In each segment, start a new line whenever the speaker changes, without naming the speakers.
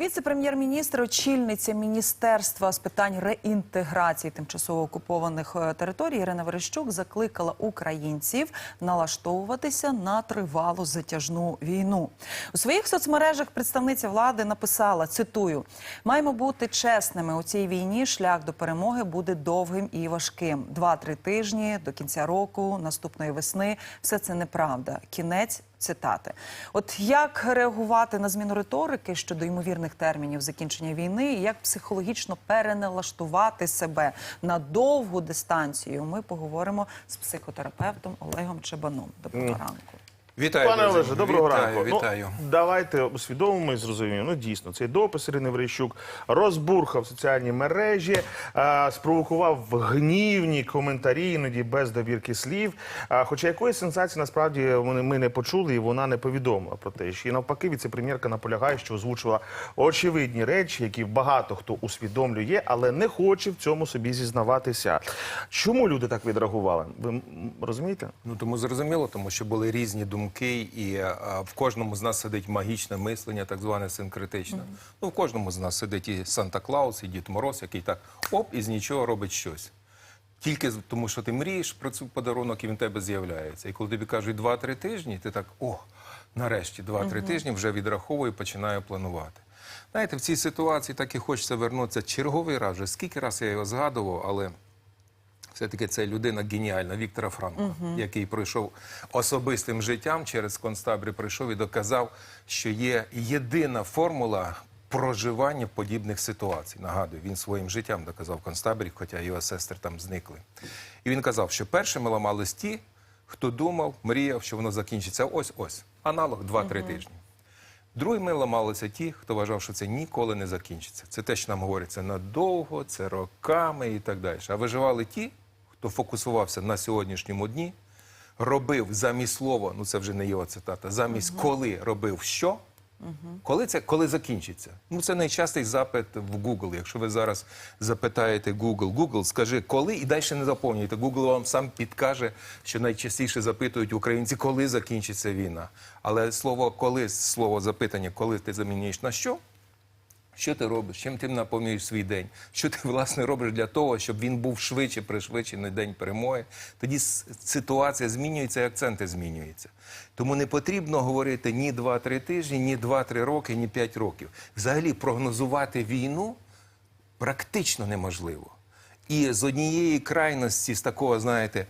Віце-прем'єр-міністр, очільниця міністерства з питань реінтеграції тимчасово окупованих е, територій Ірина Верещук закликала українців налаштовуватися на тривалу затяжну війну. У своїх соцмережах представниця влади написала: цитую: маємо бути чесними у цій війні. Шлях до перемоги буде довгим і важким. Два-три тижні до кінця року, наступної весни. Все це неправда. Кінець цитати. От як реагувати на зміну риторики щодо ймовірних термінів закінчення війни, і як психологічно переналаштувати себе на довгу дистанцію? Ми поговоримо з психотерапевтом Олегом Чебаном. Доброго ранку.
Вітаю,
Пане. Олеже, доброго
вітаю,
ранку.
Вітаю.
Ну, давайте усвідомимо і зрозуміємо. Ну дійсно, цей допис Ірини Верещук розбурхав соціальні мережі, а, спровокував гнівні коментарі, іноді без добірки слів. А, хоча якоїсь сенсації насправді вони ми не почули, і вона не повідомила про те, що і навпаки, віцепрем'єрка наполягає, що озвучила очевидні речі, які багато хто усвідомлює, але не хоче в цьому собі зізнаватися. Чому люди так відреагували? Ви розумієте?
Ну тому зрозуміло, тому що були різні думки, і а, в кожному з нас сидить магічне мислення, так зване синкретичне. Ну в кожному з нас сидить і Санта Клаус, і Дід Мороз, який так оп із нічого робить щось. Тільки тому, що ти мрієш про цей подарунок, і він тебе з'являється. І коли тобі кажуть 2-3 тижні, ти так о, нарешті 2-3 тижні вже відраховую і починаю планувати. Знаєте, в цій ситуації так і хочеться вернутися черговий раз. Вже скільки раз я його згадував, але все-таки це людина геніальна Віктора Франка, який пройшов особистим життям через концтабір, прийшов і доказав, що є єдина формула проживання подібних ситуацій. Нагадую, він своїм життям доказав в хоча його сестри там зникли. І він казав, що першими ламались ті, хто думав, мріяв, що воно закінчиться ось-ось. Аналог 2-3 тижні. Другими ламалися ті, хто вважав, що це ніколи не закінчиться. Це те, що нам говорять, це надовго, це роками і так далі. А виживали ті, хто фокусувався на сьогоднішньому дні, робив замість слова, ну це вже не його цитата, замість коли робив що. Коли це коли закінчиться? Ну це найчастий запит в Google. Якщо ви зараз запитаєте Google, Google, скажи коли і далі не заповнюйте. Google вам сам підкаже, що найчастіше запитують українці, коли закінчиться війна. Але слово коли слово запитання, коли ти замінюєш на що? Що ти робиш? Чим ти наповнюєш свій день? Що ти власне робиш для того, щоб він був швидше пришвидшений день перемоги? Тоді ситуація змінюється і акценти змінюються. Тому не потрібно говорити ні 2-3 тижні, ні 2-3 роки, ні 5 років. Взагалі прогнозувати війну практично неможливо. І з однієї крайності, з такого, знаєте,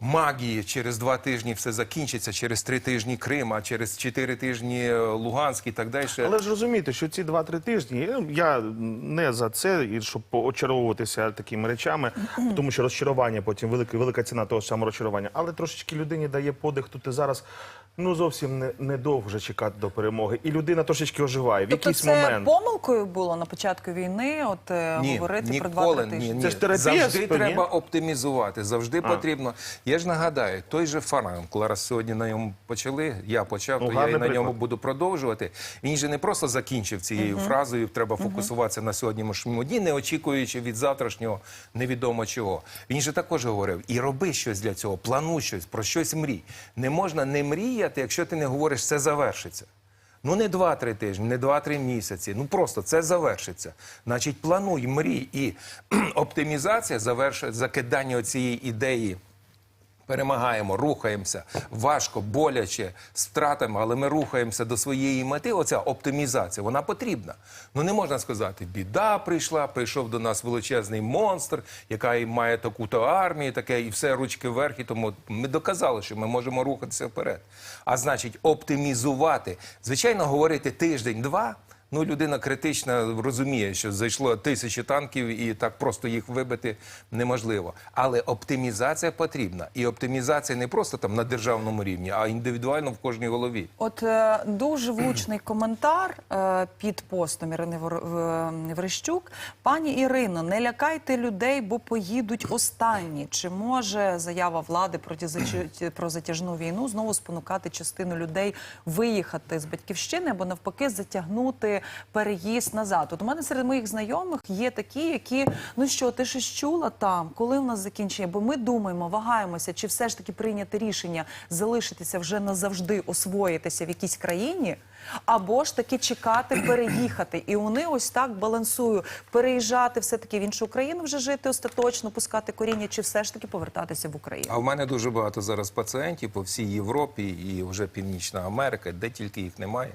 магії через два тижні все закінчиться, через три тижні Крим, а через чотири тижні е, Луганськ і так далі.
Але ж розумієте, що ці 2-3 тижні ну, я не за це, і щоб очаровуватися такими речами, тому що розчарування потім велика, велика ціна того самого розчарування. Але трошечки людині дає подих, тут і зараз ну зовсім не, не вже чекати до перемоги. І людина трошечки оживає в
Тобто,
якийсь
це
момент.
помилкою було на початку війни, от е, говорити про
ніколи,
2-3 тижні.
Ні, ні.
Це ж терапія,
Завжди
спині.
треба оптимізувати, завжди потрібно. Я ж нагадаю, той же Франкл, раз сьогодні на ньому почали, я почав,
Ну,
то я і
гарний
на ньому
приклад.
буду продовжувати. Він же не просто закінчив цією фразою, треба фокусуватися на сьогоднішньому дні, не очікуючи від завтрашнього невідомо чого. Він же також говорив, і роби щось для цього, плануй щось, про щось мрій. Не можна не мріяти, якщо ти не говориш, це завершиться. Ну не 2-3 тижні, не 2-3 місяці. Ну просто це завершиться. Значить, плануй, мрій і оптимізація завершує закидання цієї ідеї. Перемагаємо, рухаємося важко, боляче, з втратами, але ми рухаємося до своєї мети. Оця оптимізація, вона потрібна. Ну не можна сказати, біда прийшла, прийшов до нас величезний монстр, яка має таку-то армію, таке, і все ручки вверх. І тому ми доказали, що ми можемо рухатися вперед. А значить, оптимізувати. Звичайно, говорити тиждень-два. Ну, людина критична розуміє, що зайшло тисячі танків, і так просто їх вибити неможливо. Але оптимізація потрібна. І оптимізація не просто там на державному рівні, а індивідуально в кожній голові.
От е, дуже влучний коментар е, під постом Ірини В- Верещук. Пані Ірино, не лякайте людей, бо поїдуть останні. Чи може заява влади проти зач- про затяжну війну знову спонукати частину людей виїхати з батьківщини або навпаки затягнути переїзд назад. От у мене серед моїх знайомих є такі, які ну що, ти щось чула там, коли в нас закінчення? Бо ми думаємо, вагаємося, чи все ж таки прийняти рішення залишитися вже назавжди, освоїтися в якійсь країні. Або ж таки чекати, переїхати, і вони ось так балансують, переїжджати все таки в іншу країну, вже жити остаточно, пускати коріння, чи все ж таки повертатися в Україну.
А в мене дуже багато зараз пацієнтів по всій Європі і вже Північна Америка, де тільки їх немає.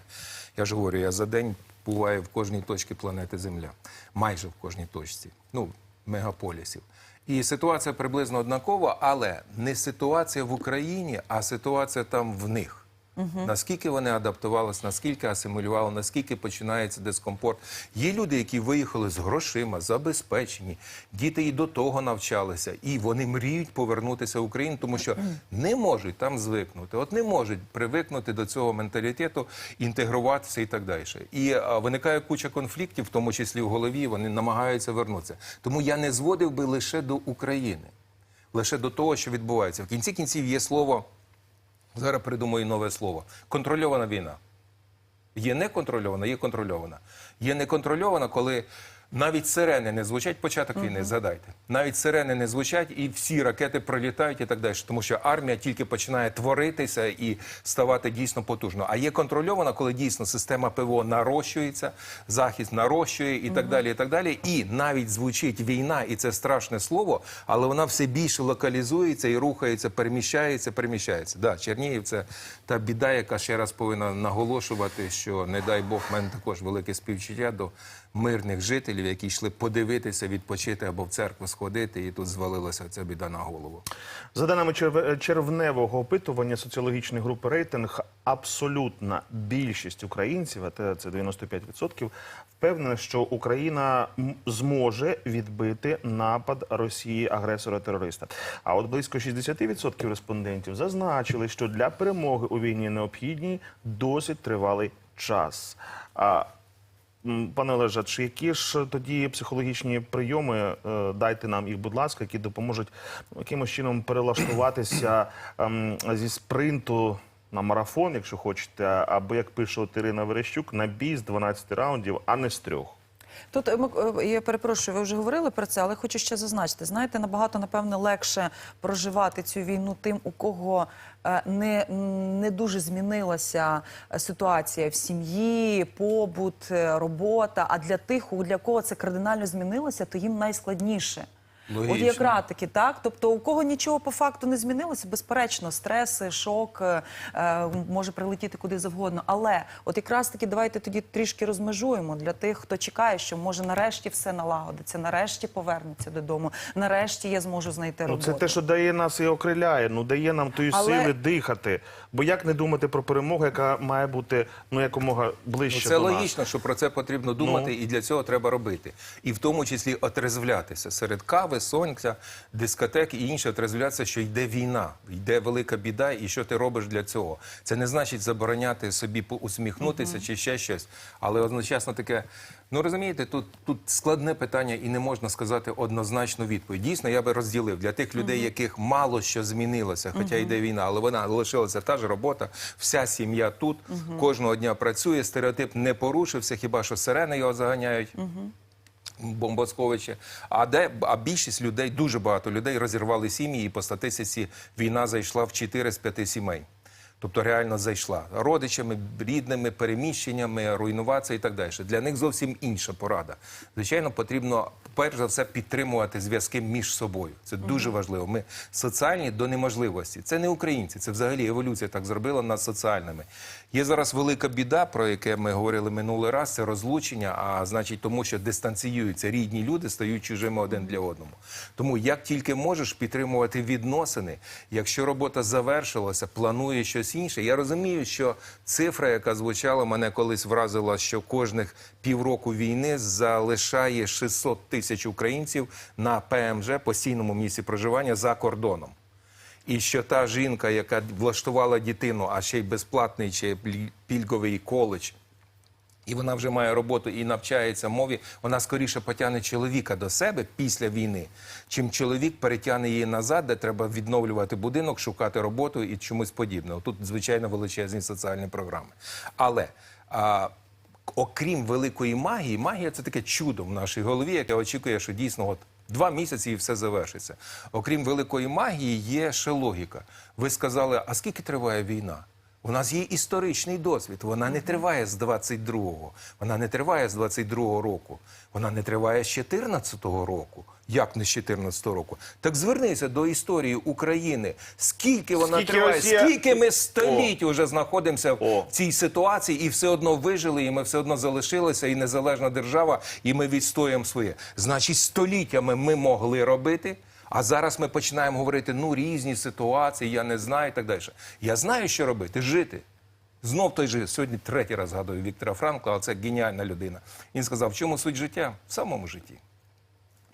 Я ж говорю, я за день буваю в кожній точці планети Земля, майже в кожній точці, ну, мегаполісів. І ситуація приблизно однакова, але не ситуація в Україні, а ситуація там в них. Наскільки вони адаптувалися, наскільки асимілювали, наскільки починається дискомфорт. Є люди, які виїхали з грошима, забезпечені, діти і до того навчалися, і вони мріють повернутися в Україну, тому що не можуть там звикнути. От не можуть привикнути до цього менталітету, інтегруватися і так далі. І а, виникає куча конфліктів, в тому числі в голові. Вони намагаються вернутися. Тому я не зводив би лише до України, лише до того, що відбувається. В кінці кінців є слово. Зараз придумаю нове слово. Контрольована війна. Є неконтрольована, є контрольована. Є неконтрольована, коли навіть сирени не звучать, початок війни, згадайте. Навіть сирени не звучать, і всі ракети пролітають і так далі. Тому що армія тільки починає творитися і ставати дійсно потужно. А є контрольована, коли дійсно система ПВО нарощується, захист нарощує і так далі. І так далі. І навіть звучить війна, і це страшне слово, але вона все більше локалізується і рухається, переміщається, переміщається. Да, Чернігів це та біда, яка ще раз повинна наголошувати, що не дай Бог, в мене також велике співчуття до мирних жителів, які йшли подивитися, відпочити або в церкву сходити, і тут звалилася ця біда на голову.
За даними черв- червневого опитування соціологічної групи рейтинг, абсолютна більшість українців, а це 95%, впевнена, що Україна зможе відбити напад Росії агресора-терориста. А от близько 60% респондентів зазначили, що для перемоги у війні необхідний досить тривалий час. А Пане Олеже, чи які ж тоді психологічні прийоми, е, дайте нам їх, будь ласка, які допоможуть ну, якимось чином перелаштуватися ем, зі спринту на марафон, якщо хочете, або як пише Ірина Верещук, на бій з 12 раундів, а не з трьох.
Тут е, е, я перепрошую, ви вже говорили про це, але хочу ще зазначити. Знаєте, набагато напевне легше проживати цю війну тим, у кого е, не, не дуже змінилася ситуація в сім'ї, побут, робота. А для тих, у для кого це кардинально змінилося, то їм найскладніше.
Логічно.
От якраз таки, так. Тобто, у кого нічого по факту не змінилося, безперечно, стреси, шок е, е, може прилетіти куди завгодно. Але от якраз таки давайте тоді трішки розмежуємо для тих, хто чекає, що може нарешті все налагодиться, нарешті повернеться додому, нарешті я зможу знайти
Ну,
роботу.
це те, що дає нас і окриляє, ну дає нам тої
Але-
сили дихати. Бо як не думати про перемогу, яка має бути ну якомога
Ну,
ближче
це
до нас?
логічно, що про це потрібно думати,
Ну.
і для цього треба робити. І в тому числі отрезвлятися серед кави, сонця, дискотек і інше отрезвлятися, що йде війна, йде велика біда, і що ти робиш для цього. Це не значить забороняти собі усміхнутися чи ще щось, але одночасно таке. Ну розумієте, тут, тут складне питання, і не можна сказати однозначну відповідь. Дійсно, я би розділив для тих людей, яких мало що змінилося, хоча йде війна, але вона лишилася та ж робота, вся сім'я тут, кожного дня працює, стереотип не порушився, хіба що сирени його заганяють. Бомбосховище. А де а більшість людей, дуже багато людей розірвали сім'ї, і по статистиці війна зайшла в 4 з 5 сімей. Тобто реально зайшла родичами, рідними, переміщеннями, руйнувація і так далі. Для них зовсім інша порада. Звичайно, потрібно перш за все підтримувати зв'язки між собою. Це дуже важливо. Ми соціальні до неможливості. Це не українці, це взагалі еволюція так зробила нас соціальними. Є зараз велика біда, про яке ми говорили минулий раз. Це розлучення. А значить, тому що дистанціюються рідні люди, стають чужими один для одному. Тому як тільки можеш підтримувати відносини, якщо робота завершилася, планує щось інше. Я розумію, що цифра, яка звучала, мене колись вразила, що кожних півроку війни залишає 600 тисяч українців на ПМЖ постійному місці проживання за кордоном. І що та жінка, яка влаштувала дитину, а ще й безплатний чи пільговий коледж, і вона вже має роботу і навчається мові, вона скоріше потягне чоловіка до себе після війни, чим чоловік перетягне її назад, де треба відновлювати будинок, шукати роботу і чомусь подібне. Тут, звичайно, величезні соціальні програми. Але а, окрім великої магії, магія це таке чудо в нашій голові, яке очікує, що дійсно от два місяці і все завершиться. Окрім великої магії, є ще логіка. Ви сказали, а скільки триває війна? У нас є історичний досвід. Вона не триває з 22-го, вона не триває з 22-го року, вона не триває з 14-го року. Як не з 14-го року? Так звернися до історії України. Скільки вона
Скільки
триває,
Росія-
скільки ми століть вже знаходимося
О.
в цій ситуації, і все одно вижили, і ми все одно залишилися, і незалежна держава, і ми відстоюємо своє. Значить, століттями ми могли робити. А зараз ми починаємо говорити, ну різні ситуації, я не знаю і так далі. Я знаю, що робити, жити. Знов той же сьогодні третій раз згадую Віктора Франкла, а це геніальна людина. Він сказав, в чому суть життя? В самому житті.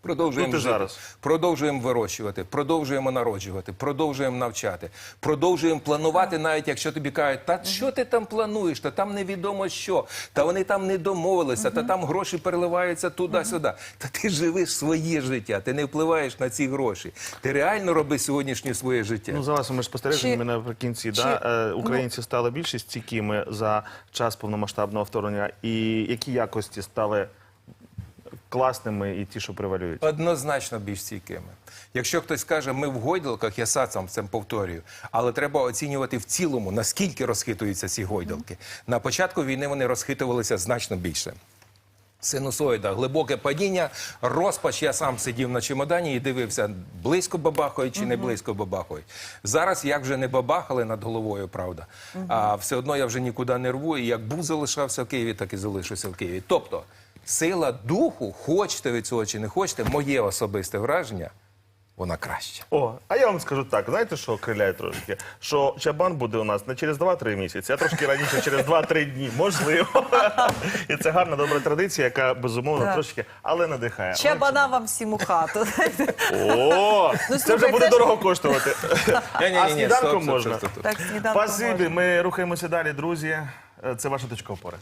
Продовжуємо
Тут і
жити,
зараз.
продовжуємо вирощувати, продовжуємо народжувати, продовжуємо навчати, продовжуємо планувати, навіть якщо тобі кажуть, та що ти там плануєш, та там невідомо що, та вони там не домовилися, та там гроші переливаються туди-сюди. Та ти живиш своє життя, ти не впливаєш на ці гроші. Ти реально роби сьогоднішнє своє життя.
Ну, за вашими спостереженнями
Чи-
наприкінці,
чи-
да, е, українці стали більш стійкими за час повномасштабного вторгнення, і які якості стали класними і ті, що превалюють?
Однозначно більш стійкими. Якщо хтось каже, ми в гойдалках, я сам це повторюю, але треба оцінювати в цілому, наскільки розхитуються ці гойдалки. На початку війни вони розхитувалися значно більше. Синусоїда, глибоке падіння, розпач. Я сам сидів на чемодані і дивився, близько бабахають чи не близько бабахають. Зараз як вже не бабахали над головою, правда. А все одно я вже нікуди не рву. І як був залишався в Києві, так і залишуся в Києві. Тобто, сила духу, хочете ви цього чи не хочете, моє особисте враження, вона краща.
О, а я вам скажу так, знаєте, що окриляє трошки? Що чабан буде у нас не через 2-3 місяці, а трошки раніше, через 2-3 дні, можливо. І це гарна добра традиція, яка безумовно
Так.
трошки, але надихає.
Чабана вам всім у хату.
О,
Ну,
це
слухай,
вже буде
це ж-
дорого коштувати.
Ні-ні-ні,
А
стоп,
сніданком
стоп,
можна.
стоп, стоп.
Так, сніданку
Спасибі,
можна.
ми рухаємося далі, друзі. Е, Це ваша точка опори.